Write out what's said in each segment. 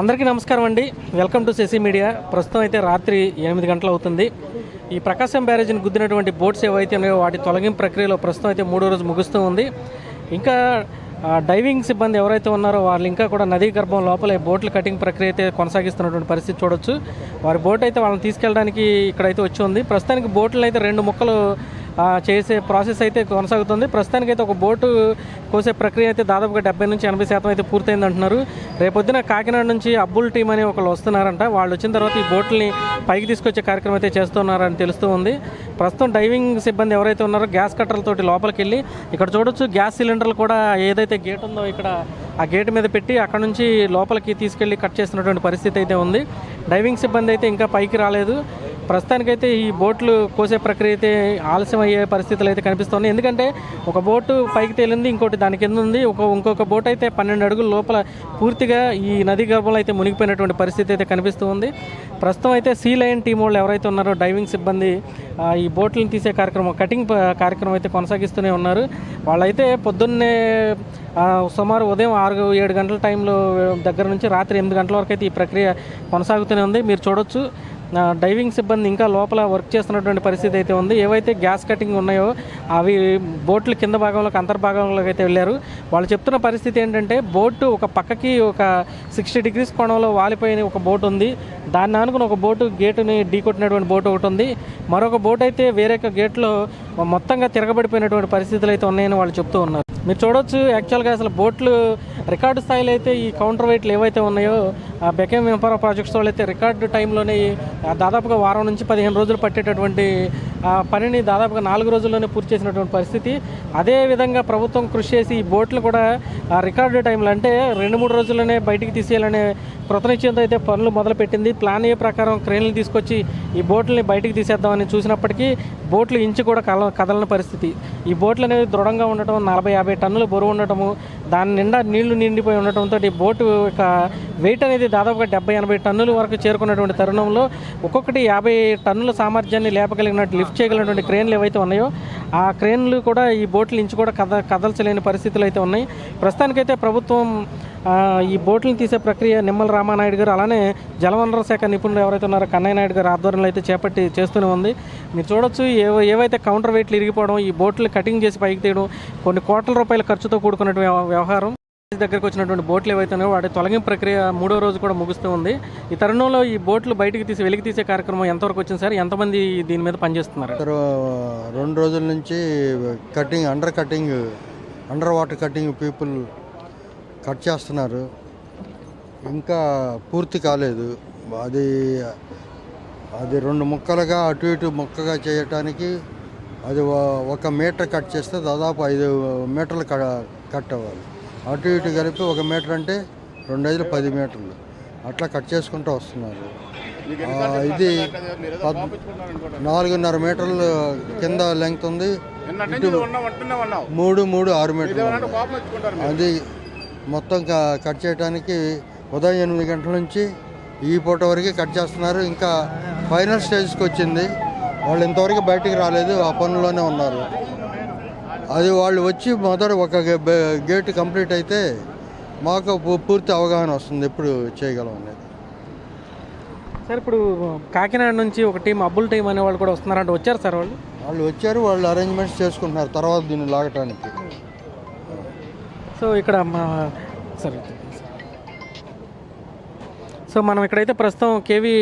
అందరికీ నమస్కారం అండి. Welcome to Shashi media. ప్రస్తుతం అయితే రాత్రి ఎనిమిది గంటలు అవుతుంది. ఈ ప్రకాశం బ్యారేజీని గుద్దినటువంటి బోట్స్ ఏవైతే ఉన్నాయో వాటి తొలగింపు ప్రక్రియలో ప్రస్తుతం అయితే మూడో రోజు ముగుస్తూ ఉంది. ఇంకా డైవింగ్ సిబ్బంది ఎవరైతే ఉన్నారో వాళ్ళు ఇంకా కూడా నదీ గర్భం లోపల బోట్లు బోట్ల కటింగ్ ప్రక్రియ అయితే కొనసాగిస్తున్నటువంటి పరిస్థితి చూడొచ్చు. వారి బోట్ అయితే వాళ్ళని తీసుకెళ్ళడానికి ఇక్కడైతే వచ్చి ఉంది. ప్రస్తుతానికి బోట్లు అయితే రెండు ముక్కలు చేసే ప్రాసెస్ అయితే కొనసాగుతుంది. ప్రస్తుతానికి అయితే ఒక బోటు కోసే ప్రక్రియ అయితే దాదాపుగా డెబ్బై నుంచి ఎనభై శాతం అయితే పూర్తయింది అంటున్నారు. రేపొద్దున కాకినాడ నుంచి అబ్బుల్ టీం అని ఒకళ్ళు వస్తున్నారంట. వాళ్ళు వచ్చిన తర్వాత ఈ బోట్లని పైకి తీసుకొచ్చే కార్యక్రమం అయితే చేస్తున్నారని తెలుస్తూ ఉంది. ప్రస్తుతం డైవింగ్ సిబ్బంది ఎవరైతే ఉన్నారో గ్యాస్ కట్టర్లతోటి లోపలికి వెళ్ళి ఇక్కడ చూడొచ్చు గ్యాస్ సిలిండర్లు కూడా ఏదైతే గేట్ ఉందో ఇక్కడ ఆ గేట్ మీద పెట్టి అక్కడ నుంచి లోపలికి తీసుకెళ్ళి కట్ చేస్తున్నటువంటి పరిస్థితి అయితే ఉంది. డైవింగ్ సిబ్బంది అయితే ఇంకా పైకి రాలేదు. ప్రస్తుతానికైతే ఈ బోట్లు కోసే ప్రక్రియ అయితే ఆలస్యం అయ్యే పరిస్థితులు అయితే కనిపిస్తున్నాయి. ఎందుకంటే ఒక బోటు పైకి తేలింది ఇంకోటి దాని కింద ఉంది. ఒక ఇంకొక బోట్ అయితే పన్నెండు అడుగుల లోపల పూర్తిగా ఈ నది గర్భంలో అయితే మునిగిపోయినటువంటి పరిస్థితి అయితే కనిపిస్తూ ఉంది. ప్రస్తుతం అయితే సీ లైన్ టీం వాళ్ళు ఎవరైతే ఉన్నారో డైవింగ్ సిబ్బంది ఈ బోట్లను తీసే కార్యక్రమం కటింగ్ కార్యక్రమం అయితే కొనసాగిస్తూనే ఉన్నారు. వాళ్ళైతే పొద్దున్నే సుమారు ఉదయం ఆరు ఏడు గంటల టైంలో దగ్గర నుంచి రాత్రి ఎనిమిది గంటల వరకు అయితే ఈ ప్రక్రియ కొనసాగుతూనే ఉంది. మీరు చూడొచ్చు. డైవింగ్ సిబ్బంది ఇంకా లోపల వర్క్ చేస్తున్నటువంటి పరిస్థితి అయితే ఉంది. ఏవైతే గ్యాస్ కటింగ్ ఉన్నాయో అవి బోట్లు కింద భాగంలోకి అంతర్భాగంలోకి అయితే వెళ్ళారు. వాళ్ళు చెప్తున్న పరిస్థితి ఏంటంటే బోటు ఒక పక్కకి ఒక సిక్స్టీ డిగ్రీస్ కోణంలో వాలిపోయిన ఒక బోట్ ఉంది. దాన్ని ఆనుకుని ఒక బోటు గేటుని ఢీకొట్టినటువంటి బోటు ఒకటి ఉంది. మరొక బోట్ అయితే వేరే ఒక గేట్లో మొత్తంగా తిరగబడిపోయినటువంటి పరిస్థితులు అయితే ఉన్నాయని వాళ్ళు చెప్తూ ఉన్నారు. మీరు చూడొచ్చు యాక్చువల్గా అసలు బోట్లు రికార్డు స్థాయిలో అయితే ఈ కౌంటర్ వెయిట్లు ఏవైతే ఉన్నాయో ఆ బెకెం ప్రాజెక్ట్స్ వాళ్ళు అయితే రికార్డు టైంలోనే దాదాపుగా వారం నుంచి పదిహేను రోజులు పట్టేటటువంటి ఆ పనిని దాదాపుగా నాలుగు రోజుల్లోనే పూర్తి చేసినటువంటి పరిస్థితి. అదే విధంగా ప్రభుత్వం కృషి చేసి ఈ బోట్లు కూడా ఆ రికార్డు టైంలో అంటే రెండు మూడు రోజుల్లోనే బయటికి తీసేయాలనే కృతనిశ్చయంతో అయితే పనులు మొదలుపెట్టింది. ప్లాన్ ఏ ప్రకారం క్రేన్లు తీసుకొచ్చి ఈ బోట్లని బయటికి తీసేద్దామని చూసినప్పటికీ బోట్లు ఇంచు కూడా కల కదలని పరిస్థితి. ఈ బోట్లు అనేవి దృఢంగా ఉండటం నలభై యాభై టన్నుల బరువు ఉండటము దాని నిండా నీళ్ళు నిండిపోయి ఉండటంతో ఈ బోటు యొక్క వెయిట్ అనేది దాదాపుగా డెబ్బై ఎనభై టన్నుల వరకు చేరుకున్నటువంటి తరుణంలో ఒక్కొక్కటి యాభై టన్నుల సామర్థ్యాన్ని లేపగలిగినట్టు లిఫ్ట్ చేయగలిగినటువంటి క్రేన్లు ఏవైతే ఉన్నాయో ఆ క్రేన్లు కూడా ఈ బోట్లు ఇంచు కూడా కద కదల్చలేని పరిస్థితులు అయితే ఉన్నాయి. ప్రస్తుతానికైతే ప్రభుత్వం ఈ బోట్లను తీసే ప్రక్రియ నిమ్మల రామానాయుడు గారు అలానే జలవనరుల శాఖ నిపుణులు ఎవరైతే ఉన్నారో కన్నయ్య నాయుడు గారు ఆధ్వర్యంలో అయితే చేపట్టి చేస్తూనే ఉంది. మీరు చూడొచ్చు ఏవో ఏవైతే కౌంటర్ వెయిట్లు ఇరిగిపోవడం ఈ బోట్లు కటింగ్ చేసి పైకి తీయడం కొన్ని కోట్ల రూపాయల ఖర్చుతో కూడుకున్నటువంటి వ్యవహారం. దగ్గరకు వచ్చినటువంటి బోట్లు ఏవైతే ఉన్నాయో వాటి తొలగింపు ప్రక్రియ మూడో రోజు కూడా ముగుస్తూ ఉంది. ఈ తరుణంలో ఈ బోట్లు బయటకు తీసి వెలికి తీసే కార్యక్రమం ఎంతవరకు వచ్చింది సార్? ఎంతమంది దీని మీద పనిచేస్తున్నారు? రెండు రోజుల నుంచి cutting under cutting under water cutting people cut చేస్తున్నారు. ఇంకా పూర్తి కాలేదు. అది అది రెండు ముక్కలుగా అటు ఇటు ముక్కగా చేయటానికి అది ఒక మీటర్ కట్ చేస్తే దాదాపు ఐదు మీటర్లు క- కట్ అవ్వాలి. అటు ఇటు కలిపి ఒక మీటర్ అంటే రెండు ఐదులు పది మీటర్లు. అట్లా కట్ చేసుకుంటూ వస్తున్నారు. ఇది నాలుగున్నర మీటర్లు కింద లెంగ్త్ ఉంది. మూడు మూడు ఆరు మీటర్లు. అది మొత్తం కట్ చేయడానికి ఉదయం ఎనిమిది గంటల నుంచి ఈ పూట వరకు కట్ చేస్తున్నారు. ఇంకా ఫైనల్ స్టేజ్కి వచ్చింది. వాళ్ళు ఇంతవరకు బయటికి రాలేదు. ఆ పనుల్లోనే ఉన్నారు. అది వాళ్ళు వచ్చి మొదట ఒక గేట్ కంప్లీట్ అయితే మాకు పూర్తి అవగాహన వస్తుంది. ఎప్పుడు చేయగలం అనేది. సార్ ఇప్పుడు కాకినాడ నుంచి ఒక టీం అబ్బుల్ టీం అనే వాళ్ళు కూడా వస్తున్నారంటే. వచ్చారు సార్ వాళ్ళు? వాళ్ళు వచ్చారు. వాళ్ళు అరేంజ్మెంట్స్ చేసుకుంటున్నారు. తర్వాత దీన్ని లాగటానికి. సో ఇక్కడ మా సరే. సో మనం ఇక్కడైతే ప్రస్తుతం కేవీ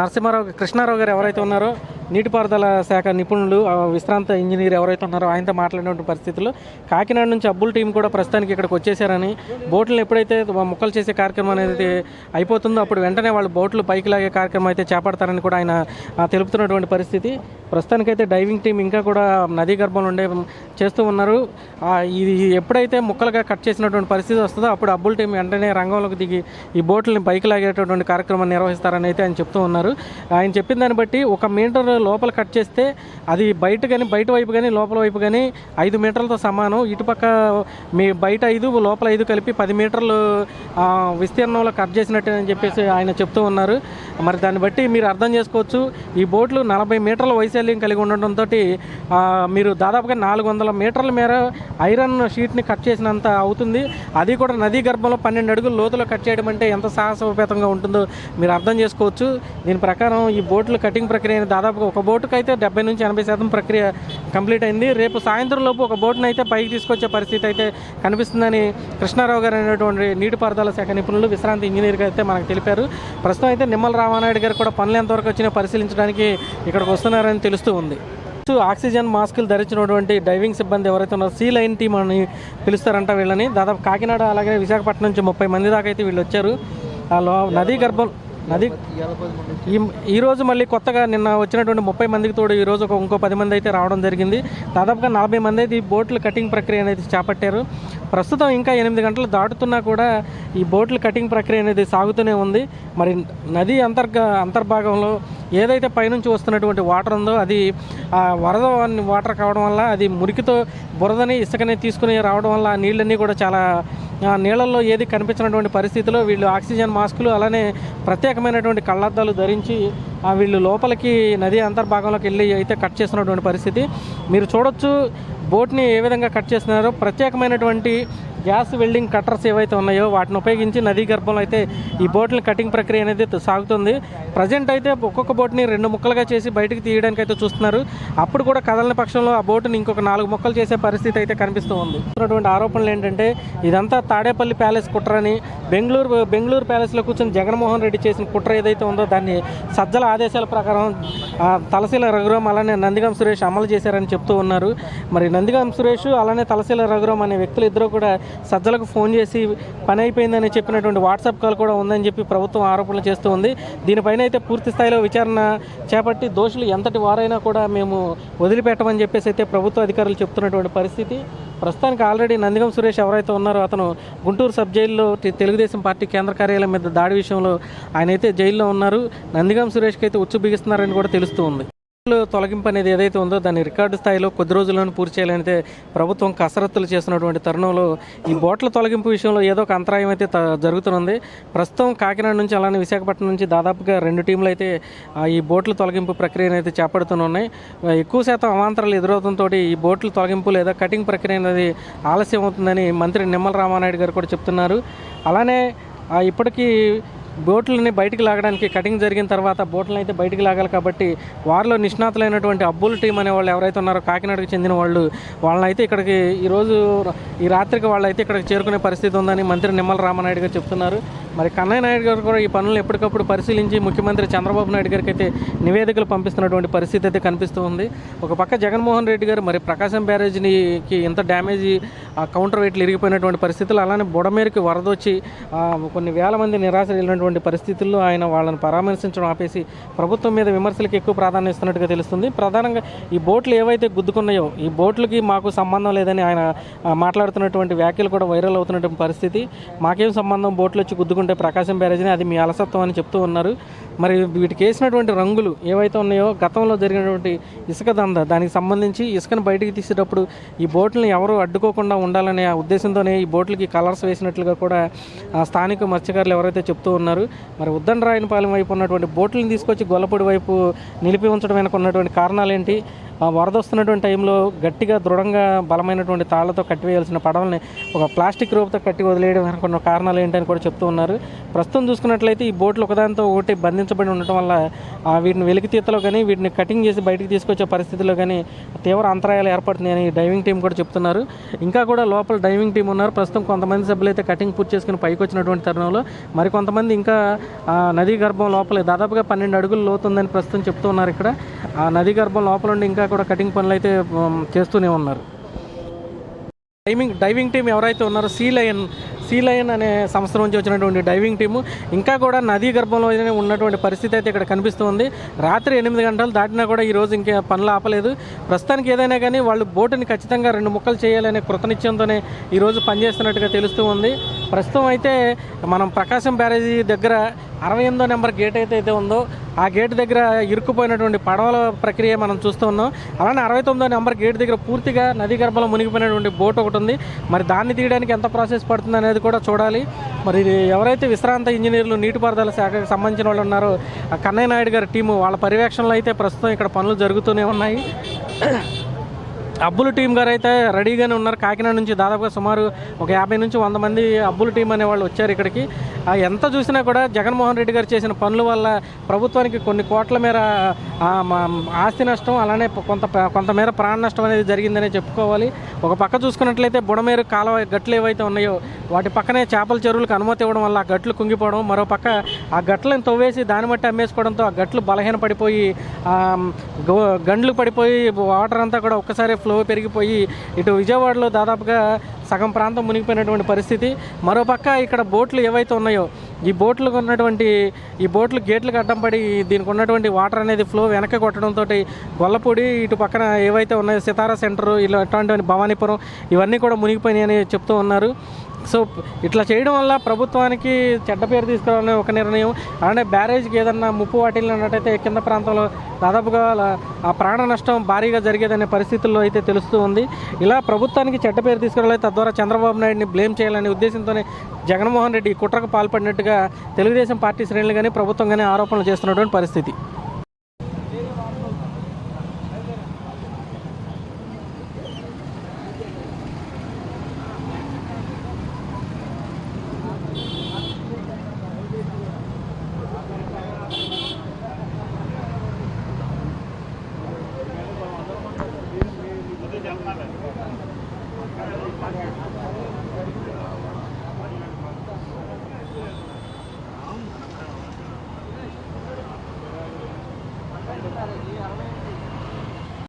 నరసింహారావు కృష్ణారావు గారు ఎవరైతే ఉన్నారో నీటిపారుదల శాఖ నిపుణులు ఆ, విశ్రాంత ఇంజనీర్ ఎవరైతే ఉన్నారో ఆయనతో మాట్లాడినటువంటి పరిస్థితుల్లో కాకినాడ నుంచి అబ్బుల్ టీం కూడా ప్రస్తుతానికి ఇక్కడికి వచ్చేసారని బోట్లను ఎప్పుడైతే ముక్కలు చేసే కార్యక్రమం అనేది అయిపోతుందో అప్పుడు వెంటనే వాళ్ళు బోట్లు పైకి లాగే కార్యక్రమం అయితే చేపడతారని కూడా ఆయన తెలుపుతున్నటువంటి పరిస్థితి. ప్రస్తుతానికైతే డైవింగ్ టీం ఇంకా కూడా నదీ గర్భంలో ఉండే చేస్తూ ఉన్నారు. ఇది ఎప్పుడైతే ముక్కలుగా కట్ చేసినటువంటి పరిస్థితి వస్తుందో అప్పుడు అబ్బుల్ టీం వెంటనే రంగంలోకి దిగి ఈ బోట్లని పైకి లాగేటటువంటి కార్యక్రమాన్ని నిర్వహిస్తారని అయితే ఆయన చెప్తూ ఉన్నారు. ఆయన చెప్పిన దాన్ని బట్టి ఒక మీటర్ లోపల కట్ చేస్తే అది బయట కానీ బయట వైపు కానీ లోపల వైపు కానీ ఐదు మీటర్లతో సమానం. ఇటుపక్క మీ బయట ఐదు లోపల ఐదు కలిపి పది మీటర్లు విస్తీర్ణంలో కట్ చేసినట్టు అని చెప్పేసి ఆయన చెప్తూ ఉన్నారు. మరి దాన్ని బట్టి మీరు అర్థం చేసుకోవచ్చు. ఈ బోట్లు నలభై మీటర్ల వైశాల్యం కలిగి ఉండటంతో మీరు దాదాపుగా నాలుగు వందల మీటర్ల మేర ఐరన్ షీట్ని కట్ చేసినంత అవుతుంది. అది కూడా నదీ గర్భంలో పన్నెండు అడుగులు లోతులో కట్ చేయడం అంటే ఎంత సాహసోపేతంగా ఉంటుందో మీరు అర్థం చేసుకోవచ్చు. దీని ప్రకారం ఈ బోట్లు కటింగ్ ప్రక్రియ దాదాపుగా ఒక బోటుకు అయితే డెబ్బై నుంచి ఎనభై శాతం ప్రక్రియ కంప్లీట్ అయింది. రేపు సాయంత్రం లోపు ఒక బోటును అయితే పైకి తీసుకొచ్చే పరిస్థితి అయితే కనిపిస్తుందని కృష్ణారావు గారు అనేటువంటి నీటిపారుదల శాఖ నిపుణులు విశ్రాంతి ఇంజనీర్గా అయితే మనకు తెలిపారు. ప్రస్తుతం అయితే నిమ్మల రామానాయుడు గారు కూడా పనులు ఎంతవరకు వచ్చినా పరిశీలించడానికి ఇక్కడికి వస్తున్నారని తెలుస్తూ ఉంది. ఆక్సిజన్ మాస్కులు ధరించినటువంటి డైవింగ్ సిబ్బంది ఎవరైతే ఉన్నారో సీ లైన్ టీమ్ అని పిలుస్తారంట వీళ్ళని. దాదాపు కాకినాడ అలాగే విశాఖపట్నం నుంచి ముప్పై మంది దాకా అయితే వీళ్ళు వచ్చారు. నదీ గర్భం నది? ఈ ఈరోజు మళ్ళీ కొత్తగా నిన్న వచ్చినటువంటి ముప్పై మందికి తోడు ఈరోజు ఒక ఇంకో పది మంది అయితే రావడం జరిగింది. దాదాపుగా నలభై మంది అయితే ఈ బోట్లు కటింగ్ ప్రక్రియ అనేది చేపట్టారు. ప్రస్తుతం ఇంకా ఎనిమిది గంటలు దాటుతున్నా కూడా ఈ బోట్లు కటింగ్ ప్రక్రియ అనేది సాగుతూనే ఉంది. మరి నది అంతర్గ అంతర్భాగంలో ఏదైతే పైనుంచి వస్తున్నటువంటి వాటర్ ఉందో అది ఆ వరద వాటర్ కావడం వల్ల అది మురికితో బురదని ఇసుకని తీసుకుని రావడం వల్ల ఆ నీళ్ళన్నీ కూడా చాలా నీళ్ళల్లో ఏది కనిపించినటువంటి పరిస్థితిలో వీళ్ళు ఆక్సిజన్ మాస్కులు అలానే ప్రత్యేకమైనటువంటి కళ్ళద్దాలు ధరించి వీళ్ళు లోపలికి నది అంతర్భాగంలోకి వెళ్ళి అయితే కట్ చేసినటువంటి పరిస్థితి. మీరు చూడొచ్చు బోట్ని ఏ విధంగా కట్ చేస్తున్నారో ప్రత్యేకమైనటువంటి గ్యాస్ వెల్డింగ్ కట్టర్స్ ఏవైతే ఉన్నాయో వాటిని ఉపయోగించి నదీ గర్భంలో అయితే ఈ బోట్ల కటింగ్ ప్రక్రియ అనేది సాగుతుంది. ప్రజెంట్ అయితే ఒక్కొక్క బోట్ని రెండు ముక్కలుగా చేసి బయటకు తీయడానికి అయితే చూస్తున్నారు. అప్పుడు కూడా కదలని పక్షంలో ఆ బోటుని ఇంకొక నాలుగు ముక్కలు చేసే పరిస్థితి అయితే కనిపిస్తూ ఉంది. ఆరోపణలు ఏంటంటే ఇదంతా తాడేపల్లి ప్యాలెస్ కుట్రని బెంగళూరు బెంగళూరు ప్యాలెస్లో కూర్చొని జగన్మోహన్ రెడ్డి చేసిన కుట్ర ఏదైతే ఉందో దాన్ని సజ్జల ఆదేశాల ప్రకారం తలశీల రఘురాం అలానే నందిగం సురేష్ అమలు చేశారని చెప్తూ ఉన్నారు. మరి నందిగాం సురేష్ అలానే తలశీల రఘురాం అనే వ్యక్తులు ఇద్దరు కూడా సజ్జలకు ఫోన్ చేసి పని అయిపోయిందని చెప్పినటువంటి వాట్సాప్ కాల్ కూడా ఉందని చెప్పి ప్రభుత్వం ఆరోపణలు చేస్తూ ఉంది. దీనిపైన అయితే పూర్తి స్థాయిలో విచారణ చేపట్టి దోషులు ఎంతటి వారైనా కూడా మేము వదిలిపెట్టమని చెప్పేసి అయితే ప్రభుత్వ అధికారులు చెప్తున్నటువంటి పరిస్థితి. ప్రస్తుతానికి ఆల్రెడీ నందిగం సురేష్ ఎవరైతే ఉన్నారో అతను గుంటూరు సబ్ జైల్లో తెలుగుదేశం పార్టీ కేంద్ర కార్యాలయం మీద దాడి విషయంలో ఆయన అయితే జైల్లో ఉన్నారు. నందిగం సురేష్కి అయితే ఉచ్చు బిగిస్తున్నారని కూడా తెలుస్తూ ఉంది. తొలగింపు అనేది ఏదైతే ఉందో దాన్ని రికార్డు స్థాయిలో కొద్ది రోజుల్లోనే పూర్తి చేయాలని ప్రభుత్వం కసరత్తులు చేస్తున్నటువంటి తరుణంలో ఈ బోట్ల తొలగింపు విషయంలో ఏదో ఒక అంతరాయం అయితే జరుగుతున్నది. ప్రస్తుతం కాకినాడ నుంచి అలానే విశాఖపట్నం నుంచి దాదాపుగా రెండు టీంలు అయితే ఈ బోట్ల తొలగింపు ప్రక్రియను అయితే చేపడుతున్నాయి ఎక్కువ శాతం అవాంతరాలు ఎదురవడంతో ఈ బోట్ల తొలగింపు లేదా కటింగ్ ప్రక్రియ అనేది ఆలస్యం అవుతుందని మంత్రి నిమ్మల రామానాయుడు గారు కూడా చెప్తున్నారు. అలానే ఇప్పటికీ బోట్లని బయటికి లాగడానికి కటింగ్ జరిగిన తర్వాత బోట్లను అయితే బయటికి లాగాలి కాబట్టి వారిలో నిష్ణాతులైనటువంటి అబ్బుల్ టీం అనే వాళ్ళు ఎవరైతే ఉన్నారో కాకినాడకు చెందిన వాళ్ళు వాళ్ళని అయితే ఇక్కడికి ఈరోజు ఈ రాత్రికి వాళ్ళు అయితే ఇక్కడికి చేరుకునే పరిస్థితి ఉందని మంత్రి నిమ్మల రామనాయుడు గారు చెప్తున్నారు. మరి కన్నయ్య నాయుడు గారు కూడా ఈ పనులను ఎప్పటికప్పుడు పరిశీలించి ముఖ్యమంత్రి చంద్రబాబు నాయుడు గారికి అయితే నివేదికలు పంపిస్తున్నటువంటి పరిస్థితి అయితే కనిపిస్తూ ఉంది. ఒక పక్క జగన్మోహన్ రెడ్డి గారు మరి ప్రకాశం బ్యారేజ్నికి ఎంత డ్యామేజ్ ఆ కౌంటర్ వెయిట్లు ఇరిగిపోయినటువంటి పరిస్థితులు అలానే బుడమేరుకి వరద వచ్చి కొన్ని వేల మంది నిరాశ వెళ్ళినటువంటి పరిస్థితుల్లో ఆయన వాళ్ళని పరామర్శించడం ఆపేసి ప్రభుత్వం మీద విమర్శలకు ఎక్కువ ప్రాధాన్యం ఇస్తున్నట్టుగా తెలుస్తుంది. ప్రధానంగా ఈ బోట్లు ఏవైతే గుద్దుకున్నాయో ఈ బోట్లకి మాకు సంబంధం లేదని ఆయన మాట్లాడుతున్నటువంటి వ్యాఖ్యలు కూడా వైరల్ అవుతున్నటువంటి పరిస్థితి. మాకేం సంబంధం బోట్లు వచ్చి గుద్దుకుంటే ప్రకాశం బ్యారేజ్ని అది మీ అలసత్వం అని చెప్తూ ఉన్నారు. మరి వీటికి వేసినటువంటి రంగులు ఏవైతే ఉన్నాయో గతంలో జరిగినటువంటి ఇసుక దంద దానికి సంబంధించి ఇసుకను బయటికి తీసేటప్పుడు ఈ బోట్లను ఎవరు అడ్డుకోకుండా ఉండాలనే ఉద్దేశంతోనే ఈ బోట్లకి కలర్స్ వేసినట్లుగా కూడా ఆ స్థానిక మత్స్యకారులు ఎవరైతే చెప్తూ ఉన్నారు మరి ఉద్దండరాయనపాలెం వైపు ఉన్నటువంటి బోట్లను తీసుకొచ్చి గొల్లపూడి వైపు నిలిపి ఉంచడం వెనక ఉన్నటువంటి కారణాలు ఏంటి వరద వస్తున్నటువంటి టైంలో గట్టిగా దృఢంగా బలమైనటువంటి తాళ్ళతో కట్టివేయాల్సిన పడవల్ని ఒక ప్లాస్టిక్ రూపంతో కట్టి వదిలేయడం కొన్ని కారణాలు ఏంటని కూడా చెప్తూ ఉన్నారు. ప్రస్తుతం చూసుకున్నట్లయితే ఈ బోట్లు ఒకదానితో ఒకటి బంధించబడి ఉండటం వల్ల ఆ వీటిని వెలికితీతలో కానీ వీటిని కటింగ్ చేసి బయటికి తీసుకొచ్చే పరిస్థితిలో కానీ తీవ్ర అంతరాయాలు ఏర్పడుతున్నాయని డైవింగ్ టీం కూడా చెప్తున్నారు. ఇంకా కూడా లోపల డైవింగ్ టీం ఉన్నారు. ప్రస్తుతం కొంతమంది సభ్యులు అయితే కటింగ్ పూర్తి చేసుకుని పైకి వచ్చినటువంటి తరుణంలో మరి కొంతమంది ఇంకా ఆ నదీ గర్భం లోపలే దాదాపుగా పన్నెండు అడుగులు లోతుందని ప్రస్తుతం చెప్తూ ఉన్నారు ఇక్కడ. ఆ నదీ గర్భం లోపల ఉండి ఇంకా కూడా కటింగ్ పనులు అయితే చేస్తూనే ఉన్నారు. డైవింగ్ డైవింగ్ టీం ఎవరైతే ఉన్నారో సీ లయన్ సీ లయన్ అనే సంస్థ నుంచి వచ్చినటువంటి డైవింగ్ టీము ఇంకా కూడా నదీ గర్భంలోనే ఉన్నటువంటి పరిస్థితి అయితే ఇక్కడ కనిపిస్తుంది. రాత్రి ఎనిమిది గంటలు దాటినా కూడా ఈ రోజు ఇంకా పనులు ఆపలేదు. ప్రస్తుతానికి ఏదైనా కానీ వాళ్ళు బోటుని ఖచ్చితంగా రెండు ముక్కలు చేయాలనే కృతనిత్యంతోనే ఈరోజు పనిచేస్తున్నట్టుగా తెలుస్తూ ఉంది. ప్రస్తుతం అయితే మనం ప్రకాశం బ్యారేజీ దగ్గర అరవై ఎనిమిదో నెంబర్ గేట్ అయితే అయితే ఉందో ఆ గేట్ దగ్గర ఇరుక్కుపోయినటువంటి పడవల ప్రక్రియ మనం చూస్తూ ఉన్నాం. అలానే అరవై తొమ్మిదో నెంబర్ గేట్ దగ్గర పూర్తిగా నది గర్భంలో మునిగిపోయినటువంటి బోట్ ఒకటి ఉంది. మరి దాన్ని తీయడానికి ఎంత ప్రాసెస్ పడుతుంది అనేది కూడా చూడాలి. మరి ఎవరైతే విశ్రాంత ఇంజనీర్లు నీటిపారుదల శాఖకు సంబంధించిన వాళ్ళు ఉన్నారో కన్నయ్య నాయుడు గారి టీము వాళ్ళ పర్యవేక్షణలో అయితే ప్రస్తుతం ఇక్కడ పనులు జరుగుతూనే ఉన్నాయి. అబ్బులు టీం గారు అయితే రెడీగానే ఉన్నారు. కాకినాడ నుంచి దాదాపుగా సుమారు ఒక యాభై నుంచి వంద మంది అబ్బులు టీం అనే వాళ్ళు వచ్చారు ఇక్కడికి. ఎంత చూసినా కూడా జగన్మోహన్ రెడ్డి గారు చేసిన పనుల వల్ల ప్రభుత్వానికి కొన్ని కోట్ల మేర ఆస్తి నష్టం అలానే కొంత కొంతమేర ప్రాణ నష్టం అనేది జరిగిందనే చెప్పుకోవాలి. ఒక పక్క చూసుకున్నట్లయితే బుడమేరు కాలువ గట్లు ఏవైతే ఉన్నాయో వాటి పక్కనే చేపల చెరువులకు అనుమతి ఇవ్వడం వల్ల ఆ గట్లు కుంగిపోవడం మరో పక్క ఆ గట్లను తవ్వేసి దాన్ని బట్టి అమ్మేసుకోవడంతో ఆ గట్లు బలహీన పడిపోయి గండ్లు పడిపోయి వాటర్ అంతా కూడా ఒక్కసారి ఫ్లో పెరిగిపోయి ఇటు విజయవాడలో దాదాపుగా సగం ప్రాంతం మునిగిపోయినటువంటి పరిస్థితి. మరోపక్క ఇక్కడ బోట్లు ఏవైతే ఉన్నాయో ఈ బోట్లకు ఉన్నటువంటి ఈ బోట్లు గేట్లకు అడ్డం పడి దీనికి ఉన్నటువంటి వాటర్ అనేది ఫ్లో వెనక్కి కొట్టడంతో గొల్లపూడి ఇటు పక్కన ఏవైతే ఉన్నాయో సితారా సెంటర్ ఇలా అటువంటి భవానీపురం ఇవన్నీ కూడా మునిగిపోయినాయని చెప్తూ ఉన్నారు. సో ఇట్లా చేయడం వల్ల ప్రభుత్వానికి చెడ్డ పేరు తీసుకురావాలనే ఒక నిర్ణయం. అలానే బ్యారేజ్కి ఏదన్నా ముప్పు వాటిల్లినట్టయితే కింద ప్రాంతంలో దాదాపుగా ఆ ప్రాణ నష్టం భారీగా జరిగేదనే పరిస్థితుల్లో అయితే తెలుస్తూ ఉంది. ఇలా ప్రభుత్వానికి చెడ్డ పేరు తీసుకురావాలి తద్వారా చంద్రబాబు నాయుడిని బ్లేమ్ చేయాలనే ఉద్దేశంతోనే జగన్మోహన్ రెడ్డి కుట్రకు పాల్పడినట్టుగా తెలుగుదేశం పార్టీ శ్రేణులు కానీ ప్రభుత్వం కానీ ఆరోపణలు చేస్తున్నటువంటి పరిస్థితి.